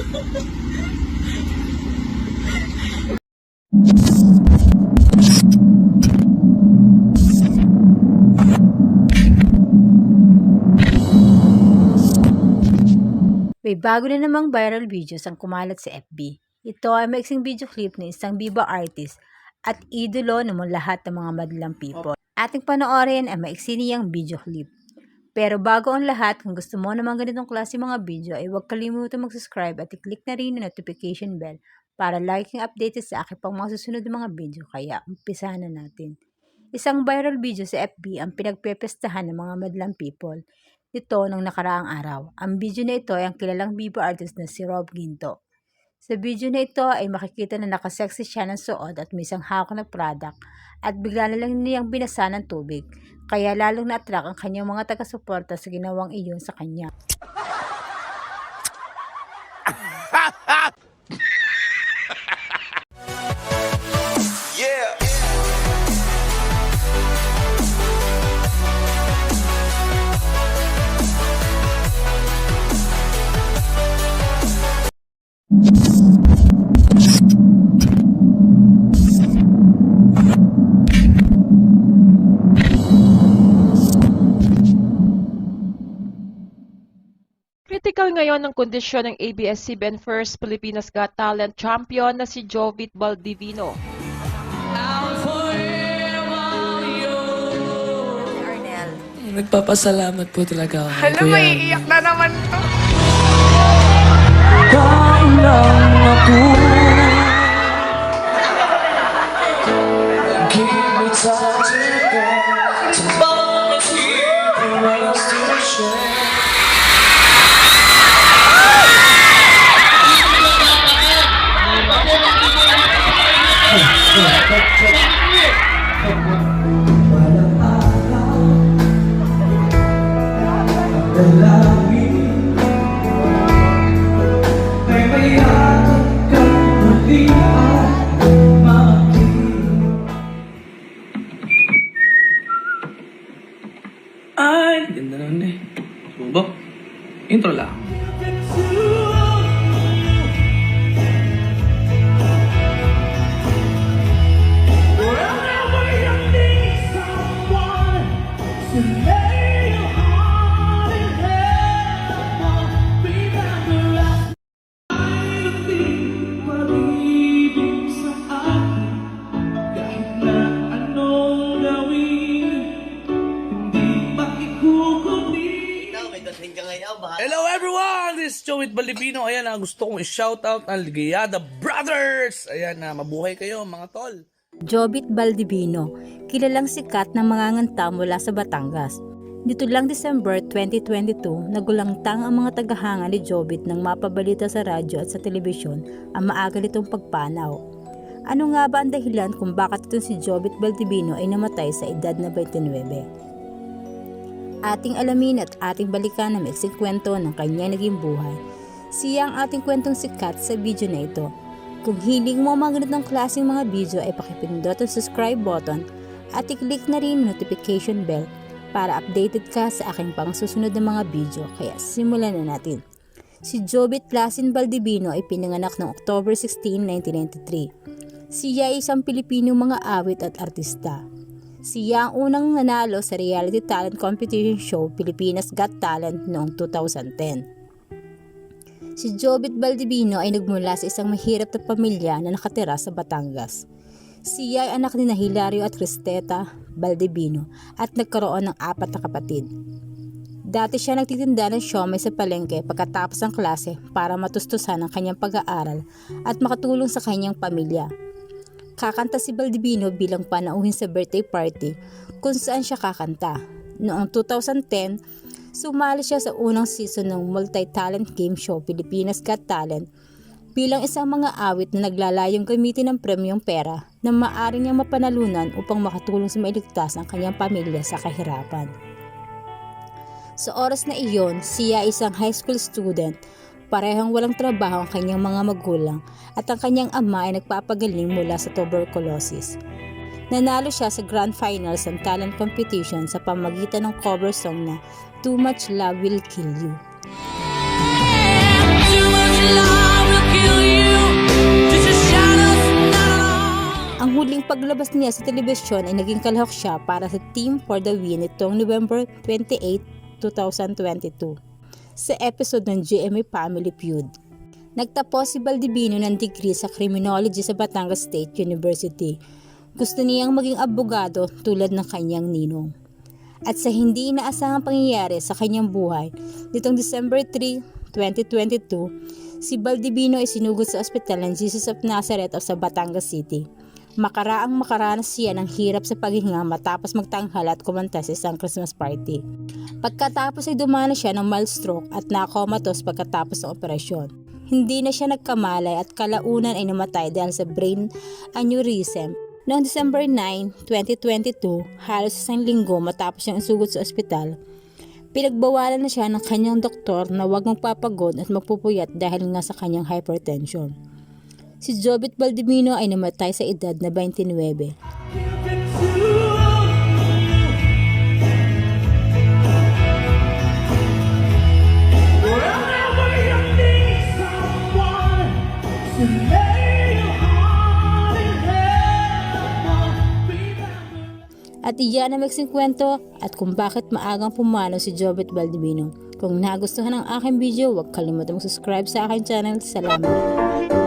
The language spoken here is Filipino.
May bago na namang viral videos ang kumalat sa FB. Ito ay maiksing video clip ng isang Viva artist at idolo naman lahat ng mga madlang people. Ating panoorin ang maiksi niyang video clip. Pero bago ang lahat, kung gusto mo naman ganitong klase mga video ay huwag kalimutan mag-subscribe at i-click na rin ang notification bell para lagi kang updated sa aking pang mga susunod na mga video. Kaya umpisahan na natin. Isang viral video sa FB ang pinagpepestahan ng mga madlang people nito ng nakaraang araw. Ang video na ito ay ang kilalang Viva artist na si Rob Ginto. Sa video na ito ay makikita na nakasexy siya ng suot at may isang hawak na product at bigla na lang niyang binasa ng tubig. Kaya lalong na-attract ang kanyang mga taga-suporta sa ginawang iyon sa kanya. Critical ngayon ang kondisyon ng ABS-CBN First Pilipinas Got Talent champion na si Jovit Baldivino. Nagpapasalamat po talaga ako. Alam, Kuya. may iiyak na naman to. Ganda nun eh. Subo. Intro lang. Everyone! This is Joe with Balibino. Ayan na, gusto kong i-shoutout ang Ligayada Brothers. Ayan na, mabuhay kayo mga tol. Jobit Baldivino, kilalang sikat na manganganta mula sa Batangas. Dito lang December 2022, nagulangtang ang mga tagahanga ni Jobit nang mapabalita sa radyo at sa telebisyon ang maaga nitong pagpanaw. Ano nga ba ang dahilan kung bakit itong si Jobit Baldivino ay namatay sa edad na 29? Ating alamin at ating balikan ang maiksing kwento ng kanyang naging buhay. Siya ang ating kwentong sikat sa video na ito. Kung hiling mo mga ganitong klaseng mga video ay pakipindot ang subscribe button at i-click na rin notification bell para updated ka sa aking pang susunod na mga video. Kaya simulan na natin. Si Jobit Placin Baldivino ay pinanganak noong October 16, 1993. Siya ay isang Pilipinong mga awit at artista. Siya ang unang nanalo sa reality talent competition show Pilipinas Got Talent noong 2010. Si Jobit Baldivino ay nagmula sa isang mahirap na pamilya na nakatira sa Batangas. Siya ay anak ni Hilario at Cristeta Baldivino at nagkaroon ng apat na kapatid. Dati siya nagtitinda ng siomay sa palengke pagkatapos ng klase para matustusan ang kanyang pag-aaral at makatulong sa kanyang pamilya. Kakanta si Baldivino bilang panauhin sa birthday party kung saan siya kakanta. Noong 2010, sumali siya sa unang season ng multi-talent game show Pilipinas Got Talent bilang isang mga awit na naglalayong gamitin ng premyong pera na maaari niyang mapanalunan upang makatulong sa mailigtas ang kanyang pamilya sa kahirapan. Sa oras na iyon, siya isang high school student Parehong walang trabaho ang kanyang mga magulang at ang kanyang ama ay nagpapagaling mula sa tuberculosis. Nanalo siya sa Grand Finals ng Talent Competition sa pamagitan ng cover song na Too Much Love Will Kill You. Ang huling paglabas niya sa telebisyon ay naging kalahok siya para sa Team for the Win itong November 28, 2022 sa episode ng GMA Family Feud. Nagtapos si Baldibino ng degree sa Criminology sa Batangas State University. Gusto niyang maging abogado tulad ng kanyang ninong. At sa hindi inaasahang pangyayari sa kanyang buhay, nitong December 3, 2022, si Baldibino ay sinugod sa ospital ng Jesus of Nazareth of sa Batangas City. Makaraang makaranas siya ng hirap sa paghinga matapos magtanghal at kumanta sa isang Christmas party. Pagkatapos ay dumana siya ng mild stroke at nakomatos pagkatapos ng operasyon. Hindi na siya nagkamalay at kalaunan ay namatay dahil sa brain aneurysm. Noong December 9, 2022, halos isang linggo matapos siyang isugod sa ospital, pinagbawalan na siya ng kanyang doktor na huwag magpapagod at magpupuyat dahil nga sa kanyang hypertension. Si Jobit Baldimino ay namatay sa edad na 29. Whenever you need someone to lay your heart in heaven, remember. At iyan ang magsing kwento at kung bakit maagang pumano si Jobit Baldimino. Kung nagustuhan ang aking video, huwag kalimutan mag-subscribe sa aking channel. Salamat!